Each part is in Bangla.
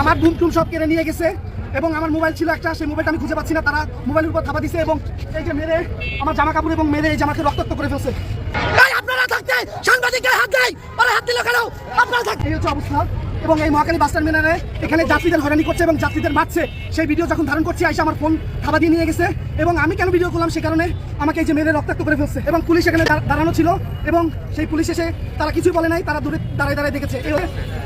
আমার বুম টুম সব কেড়ে নিয়ে গেছে এবং আমার মোবাইল ছিল একটা সেই মোবাইলটা আমি খুঁজে পাচ্ছি না। তারা মোবাইলের উপর থাপা দিছে এবং এই যে মেরে আমার জামা কাপড় এবং মেরে এই যে আমাকে রক্তাক্ত করে ফেলছে। আপনারা থাকতে হাত দেয় হাত দিল কেন? আপনারা থাকতে এই হচ্ছে অবস্থা এবং এই মহাকালী বাস টার্মিনালে এখানে যাত্রীদের হয়রানি করছে এবং যাত্রীদের মারছে। সেই ভিডিও যখন ধারণ করছি আইসা আমার ফোন থাবা দিয়ে নিয়ে গেছে এবং আমি কেন ভিডিও করলাম সে কারণে আমাকে এই যে মেরে রক্তাক্ত করে ফেলছে এবং পুলিশ এখানে দাঁড়ানো ছিল এবং সেই পুলিশ এসে তারা কিছুই বলে নাই তারা দূরে দাঁড়ায় দাঁড়ায় দেখেছে।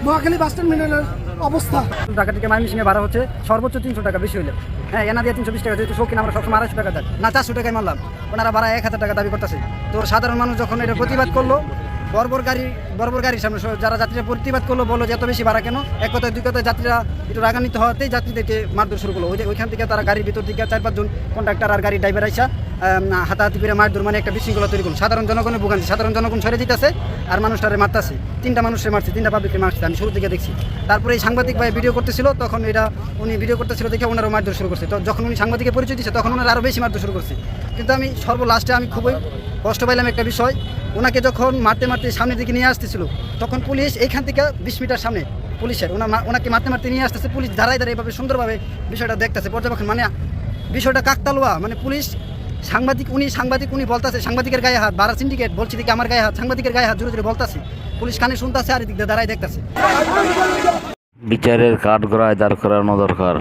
মহাকালী বাস টার্মিনালের অবস্থা। টাকা থেকে ময়মনসিংহে ভাড়া হচ্ছে সর্বোচ্চ তিনশো টাকা, বেশি হলে হ্যাঁ এনা দিয়ে তিনশো বিশ টাকা যেহেতু শৌখিন, আমরা সবসময় আড়াইশো টাকা দেয় না, চারশো টাকায় মারলাম ওনারা ভাড়া এক হাজার টাকা দাবি করতেছে। তো সাধারণ মানুষ যখন এটা প্রতিবাদ করল, বর্বর গাড়ি, বর্বর গাড়ির সামনে যারা যাত্রীরা প্রতিবাদ করল, বলল যে এত বেশি ভাড়া কেন? এক কথায়, দুই কথায় যাত্রীরা একটু রাগান্বিত হওয়াতেই যাত্রীদেরকে মারধর শুরু করল। ওই ওইখান থেকে তারা গাড়ির ভিতর থেকে চার পাঁচজন কন্ডাক্টর আর গাড়ির ড্রাইভার আইসা হাতাহাতি করে মারধর মানে একটা বিশৃঙ্খলা তৈরি করুন। সাধারণ জনগণের ভোগান্তি, সাধারণ জনগণ সরে দিতেছে, আর মানুষটারে মারতেছে। তিনটা মানুষের মারছে, তিনটা পাবলিককে মারছে, আমি শুরু থেকে দেখছি। তারপরে এই সাংবাদিক ভাই ভিডিও করতেছিল, তখন এটা উনি ভিডিও করতেছিল দেখে ওনারও মারধর শুরু করছে। তো যখন উনি সাংবাদিকের পরিচয় দিচ্ছে তখন ওনার আরও বেশি মারধর শুরু করছে। কিন্তু আমি সর্বলাস্টে আমি খুবই কষ্ট পাইলাম একটা বিষয়, ওনাকে যখন মারতে মারতে সামনের দিকে নিয়ে আসতেছিল, তখন পুলিশ এইখান থেকে বিশ মিটার সামনে পুলিশের ওনা ওনাকে মারতে মারতে নিয়ে আসতেছে, পুলিশ দাঁড়ায় দাঁড়ায় এভাবে সুন্দরভাবে বিষয়টা দেখতেছে। পর্যবেক্ষণ মানে বিষয়টা কাকতালুয়া মানে পুলিশ সাংবাদিক, উনি সাংবাদিক, উনি বলতেছে, সাংবাদিকের গায়ে হাত, বারা সিন্ডিকেট বলছি দেখি আমার গায়ে হাত, সাংবাদিকের গায়ে হাত জোরে জোরে বলতেছে। পুলিশ কানে শুনতেছে আর এদিক দিয়ে দাঁড়ায় দেখতেছে। বিচারের কাঠগড়ায় দাঁড় করানো দরকার।